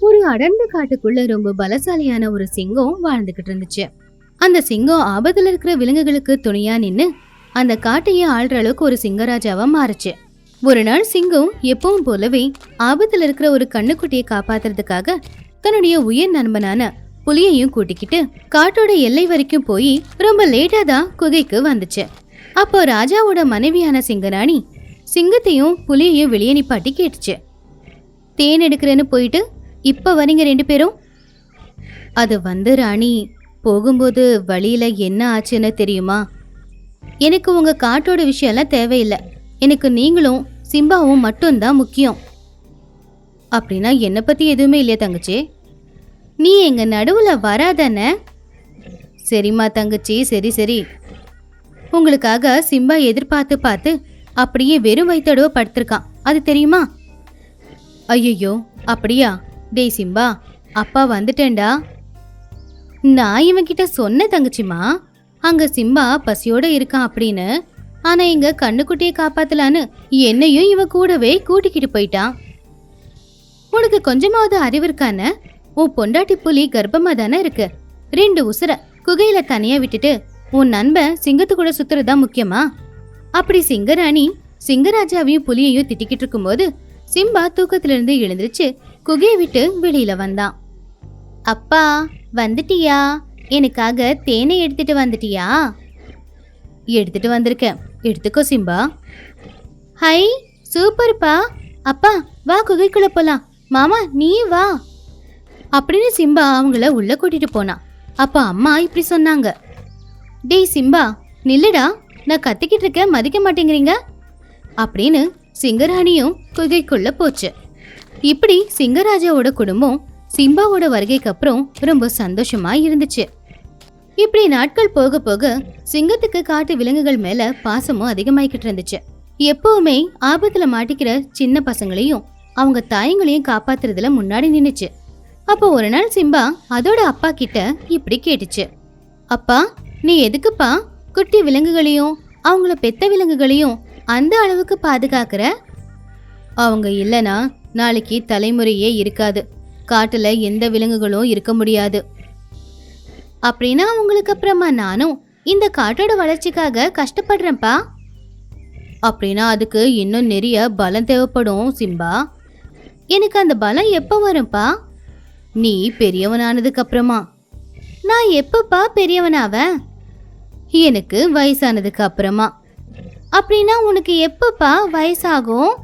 ஒரு அடர்ந்த காட்டுக்குள்ள ரொம்ப பலசாலியான ஒரு சிங்கம் வாழ்ந்துகிட்டு இருந்துச்சு. அந்த சிங்கம் ஆபத்துல இருக்கிற விலங்குகளுக்கு துணையா நின்னு அந்த காட்டையே ஆள்ற அளவுக்கு ஒரு சிங்கராஜாவா மாறுச்சு. ஒரு நாள் சிங்கம் எப்பவும் போலவே ஆபத்துல இருக்கிற ஒரு கண்ணுக்குட்டியை காப்பாத்துறதுக்காக தன்னுடைய உயிர் நண்பனான புலியையும் கூட்டிக்கிட்டு காட்டோட எல்லை வரைக்கும் போய் ரொம்ப லேட்டா தான் குகைக்கு வந்துச்சு. அப்போ ராஜாவோட மனைவியான சிங்கராணி சிங்கத்தையும் புலியையும் வெளியே நிப்பாட்டி கேட்டுச்சு. தேன் எடுக்கிறேன்னு போயிட்டு இப்போ வரீங்க ரெண்டு பேரும்? அது வந்து ராணி போகும்போது வழியில் என்ன ஆச்சுன்னு தெரியுமா? எனக்கு உங்கள் காட்டோட விஷயம்லாம் தேவையில்லை. எனக்கு நீங்களும் சிம்பாவும் மட்டும்தான் முக்கியம். அப்படின்னா என்னை பற்றி எதுவுமே இல்லையா தங்கச்சி? நீ எங்கள் நடுவில் வராதானே? சரிம்மா தங்கச்சி சரி சரி. உங்களுக்காக சிம்பா எதிர்பார்த்து பார்த்து அப்படியே வெறும் வயிற்றடவை படுத்திருக்கான். அது தெரியுமா? ஐயோ அப்படியா? டேய் சிம்பா அப்பா வந்துட்டேன்டா. நான் இவன்கிட்ட சொன்ன தங்கச்சிமா அங்க சிம்பா பசியோட இருக்கான் அப்படின்னு ஆனா இங்க கண்ணுக்குட்டியை காப்பாத்தலான்னு என்னையும் இவன் கூடவே கூட்டிக்கிட்டு போயிட்டான். உனக்கு கொஞ்சமாவது அறிவு இருக்கான? உன் பொண்டாட்டி புலி கர்ப்பமா தானே இருக்கு? ரெண்டு உசுர குகையில தனியா விட்டுட்டு உன் நண்பன் சிங்கத்து கூட சுத்துறதா முக்கியமா? அப்படி சிங்கராணி சிங்கராஜாவையும் புலியையும் திட்டிக்கிட்டு இருக்கும்போது சிம்பா தூக்கத்திலிருந்து எழுந்திருச்சு குகையை விட்டு வெளியில வந்தான். அப்பா வந்துட்டியா? எனக்காக தேனை எடுத்துட்டு வந்துட்டியா? எடுத்துட்டு வந்திருக்கேன். எடுத்துக்கோ சிம்பா. ஹை சூப்பர்ப்பா. அப்பா வா குகைக்குள்ள போலாம். மாமா நீ வா. அப்படின்னு சிம்பா அவங்கள உள்ள கூட்டிட்டு போனான். அப்பா அம்மா இப்படி சொன்னாங்க. டேய் சிம்பா நில்லுடா. நான் கத்திக்கிட்டு இருக்கேன். மதிக்க மாட்டேங்கிறீங்க? அப்படின்னு சிங்கராணியும் குகைக்குள்ள போச்சு. இப்படி சிங்கராஜாவோட குடும்பம் சிம்பாவோட வருகைக்கு அப்புறம் ரொம்ப சந்தோஷமா இருந்துச்சு. இப்படி நாட்கள் போக போக சிங்கத்துக்கு காட்டு விலங்குகள் மேல பாசமும் அதிகமாயிக்கிட்டு இருந்துச்சு. எப்பவுமே ஆபத்துல மாட்டிக்கிற சின்ன பசங்களையும் அவங்க தாயங்களையும் காப்பாத்துறதுல முன்னாடி நின்னுச்சு. அப்போ ஒரு நாள் சிம்பா அதோட அப்பா கிட்ட இப்படி கேட்டுச்சு. அப்பா நீ எதுக்குப்பா குட்டி விலங்குகளையும் அவங்கள பெத்த விலங்குகளையும் அந்த அளவுக்கு பாதுகாக்கிற? அவங்க இல்லைனா நாளைக்கு தலைமுறையே இருக்காது. காட்டுல எந்த விலங்குகளும் இருக்க முடியாது. அப்படின்னா உங்களுக்கு அப்புறமா நானும் இந்த காட்டோட வளர்ச்சிக்காக கஷ்டப்படுறேன்ப்பா. அப்படின்னா அதுக்கு இன்னும் நிறைய பலம் தேவைப்படும் சிம்பா. எனக்கு அந்த பலம் எப்போ வரும்ப்பா? நீ பெரியவனானதுக்கு அப்புறமா. நான் எப்பப்பா பெரியவனாவேன் எனக்கு வயசானதுக்கு அப்புறமா. அப்படின்னா உனக்கு எப்பப்பா வயசாகும்?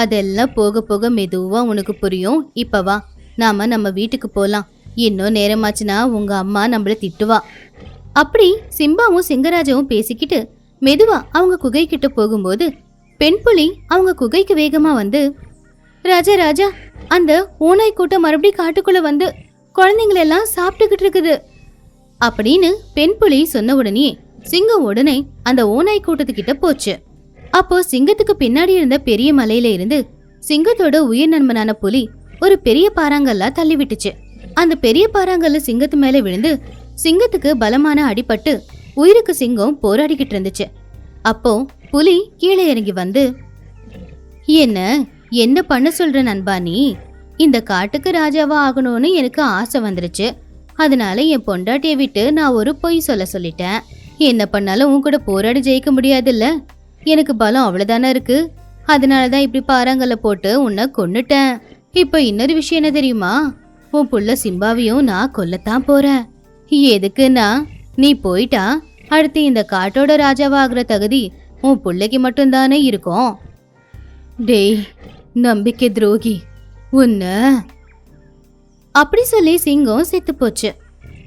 அதெல்லாம் போக போக மெதுவா உனக்கு புரியும். இப்ப வா நாம நம்ம வீட்டுக்கு போலாம். இன்னும் நேரமாச்சுன்னா உங்க அம்மா நம்மள திட்டுவா. அப்படி சிம்பாவும் சிங்கராஜாவும் பேசிக்கிட்டு மெதுவா அவங்க குகைக்கிட்ட போகும்போது பெண் புலி அவங்க குகைக்கு வேகமா வந்து ராஜா ராஜா அந்த ஓனாய் கூட்டம் மறுபடியும் காட்டுக்குள்ள வந்து குழந்தைங்களெல்லாம் சாப்பிட்டுக்கிட்டு இருக்குது. அப்படின்னு பெண் புலி சொன்ன உடனே சிங்கம் உடனே அந்த ஓனாய் கூட்டத்துக்கிட்ட போச்சு. அப்போ சிங்கத்துக்கு பின்னாடி இருந்த பெரிய மலையில இருந்து சிங்கத்தோட உயிர் நண்பனான புலி ஒரு பெரிய பாறாங்கல்லா தள்ளி விட்டுச்சு அந்த பெரிய பாறாங்கல்ல சிங்கத்து மேல விழுந்து சிங்கத்துக்கு பலமான அடிபட்டு உயிருக்கு சிங்கம் போராடிக்கிட்டு இருந்துச்சு. அப்போ புலி கீழே இறங்கி வந்து என்ன என்ன பண்ண சொல்ற நண்பா நீ? இந்த காட்டுக்கு ராஜாவா ஆகணும்னு எனக்கு ஆசை வந்துருச்சு. அதனால என் பொண்டாட்டியை விட்டு நான் ஒரு பொய் சொல்ல சொல்லிட்டேன். என்ன பண்ணாலும் உன் கூட போராடி ஜெயிக்க முடியாதுல்ல? எனக்கு பலம் அவ்வளோதானே இருக்கு? அதனால தான் இப்படி பாறாங்கல்ல போட்டு உன்னை கொன்னுட்டேன். இப்போ இன்னொரு விஷயம் என்ன தெரியுமா? உன் புள்ள சிம்பாவையும் நான் கொல்லத்தான் போறேன். எதுக்குன்னா நீ போயிட்டா அடுத்து இந்த காட்டோட ராஜாவாகிற தகுதி உன் பிள்ளைக்கு மட்டும்தானே இருக்கும். டேய் நம்பிக்கை துரோகி உன்ன. அப்படி சொல்லி சிங்கம் செத்து போச்சு.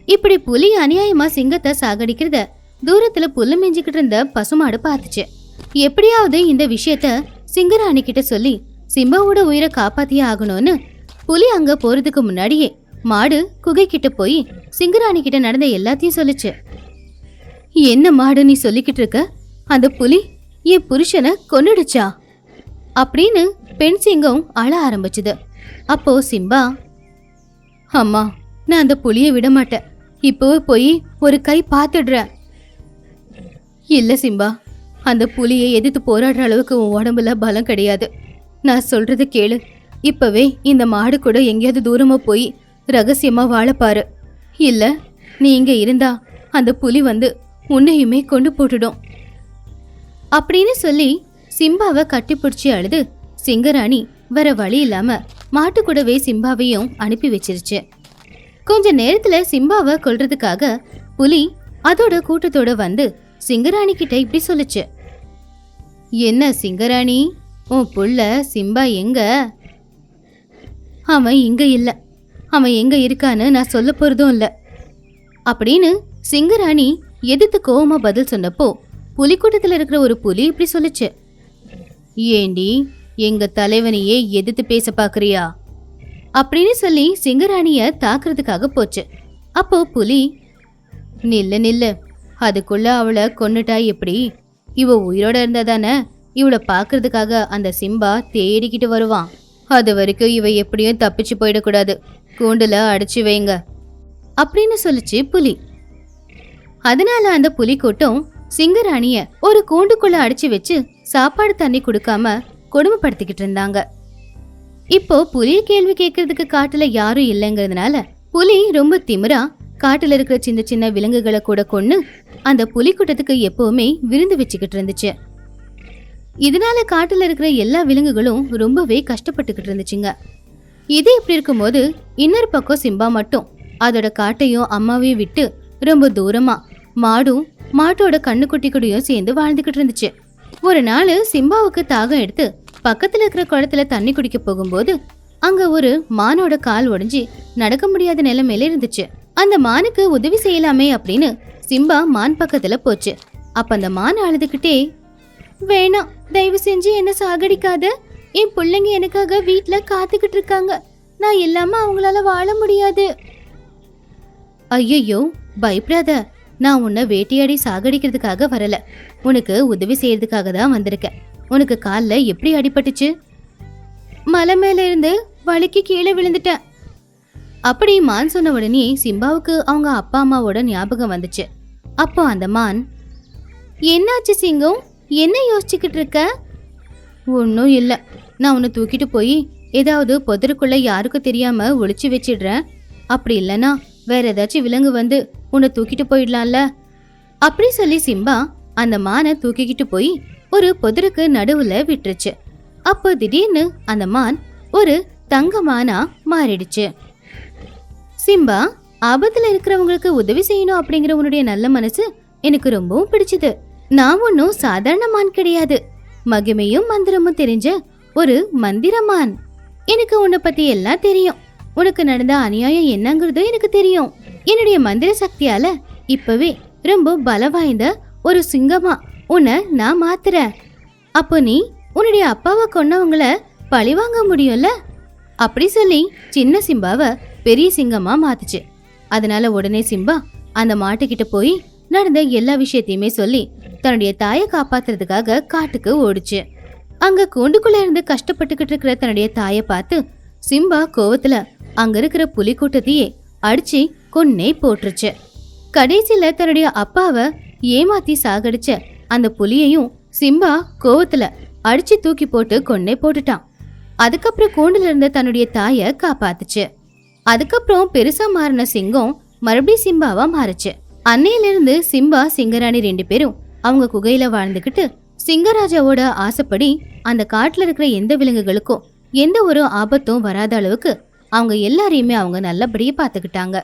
இப்படி புலி அநியாயமா சிங்கத்தை சாகடிக்கிறத தூரத்துல புல்லு மிஞ்சிக்கிட்டு இருந்த பசுமாடு பார்த்துச்சு. எப்படியாவது இந்த விஷயத்த சிங்கராணி கிட்ட சொல்லி சிம்பாவோட உயிரை காப்பாத்தியே ஆகணும்னு புலி அங்க போறதுக்கு முன்னாடியே மாடு குகை கிட்ட போய் சிங்கராணி கிட்ட நடந்த எல்லாத்தையும் சொல்லுச்சு. என்ன மாடு நீ சொல்லிக்கிட்டு இருக்க? அந்த புலி என் புருஷனை கொன்னுடுச்சா? அப்படின்னு பெண் சிங்கம் அழ ஆரம்பிச்சுது. அப்போ சிம்பா அம்மா நான் அந்த புலியை விட மாட்டேன். இப்போ போய் ஒரு கை பார்த்துடுறேன். இல்லை சிம்பா அந்த புலியை எதிர்த்து போராடுற அளவுக்கு உன் உடம்புல பலம் கிடையாது. நான் சொல்றது கேளு. இப்பவே இந்த மாடு கூட எங்கேயாவது தூரமா போய் ரகசியமா வாழப்பாரு இல்ல நீ இங்க இருந்தா அந்த புலி வந்து உன்னையுமே கொண்டு போட்டுடும். அப்படின்னு சொல்லி சிம்பாவை கட்டிப்பிடிச்சி அழுது சிங்கராணி வேற வழி இல்லாம மாட்டு கூடவே சிம்பாவையும் அனுப்பி வச்சிருச்சு. கொஞ்ச நேரத்துல சிம்பாவை கொல்றதுக்காக புலி அதோட கூட்டத்தோட வந்து சிங்கராணி கிட்ட இப்படி சொல்லுச்சு. என்ன சிங்கராணி? உன் புள்ள சிம்பா எங்க? அவன் இங்க இல்லை. அவன் எங்க இருக்கான்னு நான் சொல்ல போறதும் இல்லை. அப்படின்னு சிங்கராணி எதிர்த்து கோவமா பதில் சொன்னப்போ புலிக்கூட்டத்தில் இருக்கிற ஒரு புலி இப்படி சொல்லுச்சு. ஏண்டி எங்க தலைவனையே எதிர்த்து பேச பாக்குறியா? அப்படின்னு சொல்லி சிங்கராணிய தாக்குறதுக்காக போச்சு. அப்போ புலி நில்லு நில்லு. அதுக்குள்ள அவளை கொன்னுட்டா எப்படி? இவ உயிரோட இருந்தா தானே? இவளை பார்க்கறதுக்காக அந்த சிம்பா தேடிக்கிட்டு வருவான். அது வரைக்கும் இவ எப்படியும் தப்பிச்சு போயிடக்கூடாது. கூண்டுல அடைச்சி வைங்க. அப்படின்னு சொல்லிச்சு புலி. அதனால அந்த புலி கூட்டம் சிங்கராணிய ஒரு கூண்டுக்குள்ள அடைச்சி வச்சு சாப்பாடு தண்ணி கொடுக்காம கொடுமைப்படுத்திக்கிட்டு இருந்தாங்க. இப்போ புலி கேள்வி கேட்கறதுக்கு காட்டுல யாரும் இல்லைங்கிறதுனால புலி ரொம்ப திமிரா காட்டுல இருக்கிற சின்ன சின்ன விலங்குகளை கூட கொண்டு அந்த புலி கூட்டத்துக்கு எப்பவுமே விருந்து வச்சுக்கிட்டு இருந்துச்சு. இதனால காட்டுல இருக்கிற எல்லா விலங்குகளும் ரொம்பவே கஷ்டப்பட்டுக்கிட்டு இருந்துச்சுங்க. இது இப்படி இருக்கும்போது இன்னொரு பக்கம் சிம்பா மட்டும் அதோட காட்டையும் அம்மாவையும் விட்டு ரொம்ப தூரமா மாடும் மாட்டோட கண்ணுக்குட்டி கூடயும் சேர்ந்து வாழ்ந்துக்கிட்டு இருந்துச்சு. ஒரு நாள் சிம்பாவுக்கு தாகம் எடுத்து பக்கத்துல இருக்கிற குளத்துல தண்ணி குடிக்க போகும்போது அங்க ஒரு மானோட கால் உடைஞ்சி நடக்க முடியாத நிலைமையில இருந்துச்சு. அந்த மானுக்கு உதவி செய்யலாமே அப்படின்னு சிம்பா மான் பக்கத்துல போச்சு. அப்ப அந்த மான் அழுதுகிட்டே வேணாம் தயவு செஞ்சு என்ன சாகடிக்காத. என் பிள்ளைங்க எனக்காக வீட்ல காத்துக்கிட்டு இருக்காங்க. நான் இல்லாம அவங்களால வாழ முடியாது. ஐயோ பயப்படாத. நான் உன்னை வேட்டையாடி சாகடிக்கிறதுக்காக வரல. உனக்கு உதவி செய்யறதுக்காக தான் வந்திருக்கேன். உனக்கு காலில் எப்படி அடிபட்டுச்சு? மலை மேல இருந்து வழுக்கி கீழே விழுந்துட்டேன். அப்படி மான் சொன்ன உடனே சிம்பாவுக்கு அவங்க அப்பா அம்மாவோட ஞாபகம் வந்துச்சு. அப்போ அந்த மான் என்னாச்சு சிங்கம்? என்ன யோசிச்சுக்கிட்டு இருக்க? ஒன்றும் இல்லை. நான் உன்னை தூக்கிட்டு போய் ஏதாவது புதருக்குள்ள யாருக்கும் தெரியாம ஒழிச்சு வச்சிடுறேன். அப்படி இல்லைன்னா வேற ஏதாச்சும் விலங்கு வந்து உன்னை தூக்கிட்டு போயிடலாம்ல. அப்படி சொல்லி சிம்பா அந்த மானை தூக்கிக்கிட்டு போய் ஒரு புதருக்கு நடுவுல விட்டுருச்சு. அப்போ திடீர்னு அந்த மான் ஒரு தங்க மானா மாறிடுச்சு. சிம்பா ஆபத்துல இருக்கிறவங்களுக்கு உதவி செய்யணும் அப்படிங்கிற உன்னுடைய நல்ல மனசு எனக்கு ரொம்பவும் பிடிச்சது. நான் ஒன்றும் சாதாரண மான் கிடையாது. மகிமையும் மந்திரமும் தெரிஞ்ச ஒரு மந்திரமான் எனக்கு உன்னை பத்தி எல்லாம் தெரியும். உனக்கு நடந்த அநியாயம் என்னங்கிறதும் எனக்கு தெரியும். என்னுடைய மந்திர சக்தியால இப்பவே ரொம்ப பல வாய்ந்த ஒரு சிங்கமா உன்னை நான் மாத்துறேன். அப்போ நீ உன்னுடைய அப்பாவை கொன்னவங்கள பழி வாங்க முடியும்ல? அப்படி சொல்லி சின்ன சிம்பாவை பெரிய சிங்கமா மாத்துச்சு. அதனால உடனே சிம்பா அந்த மாட்டுக்கிட்ட போய் நடந்த எல்லா விஷயத்தையுமே சொல்லி தன்னுடைய தாயை காப்பாத்துறதுக்காக காட்டுக்கு ஓடுச்சு. அங்க கூண்டுக்குள்ள இருந்து கஷ்டப்பட்டுக்கிட்டு இருக்கிற தன்னுடைய தாயை பார்த்து சிம்பா கோவத்துல அங்க இருக்கிற புலி கூட்டத்தையே அடிச்சு கொன்னே போட்டுருச்சு. கடைசியில தன்னுடைய அப்பாவை ஏமாத்தி சாகடிச்ச அந்த புலியையும் சிம்பா கோவத்துல அடிச்சு தூக்கி போட்டு கொன்னே போட்டுட்டான். அதுக்கப்புறம் கூண்டுல இருந்த தன்னுடைய தாயை காப்பாத்துச்சு. அதுக்கப்புறம் பெருசா மாறின சிங்கம் மறுபடியும் சிம்பாவா மாறுச்சு. அன்னையிலிருந்து சிம்பா சிங்கராணி ரெண்டு பேரும் அவங்க குகையில வாழ்ந்துகிட்டு சிங்கராஜாவோட ஆசைப்படி அந்த காட்டுல இருக்கிற எந்த விலங்குகளுக்கும் எந்த ஒரு ஆபத்தும் வராத அளவுக்கு அவங்க எல்லாரையுமே அவங்க நல்லபடியே பார்த்துக்கிட்டாங்க.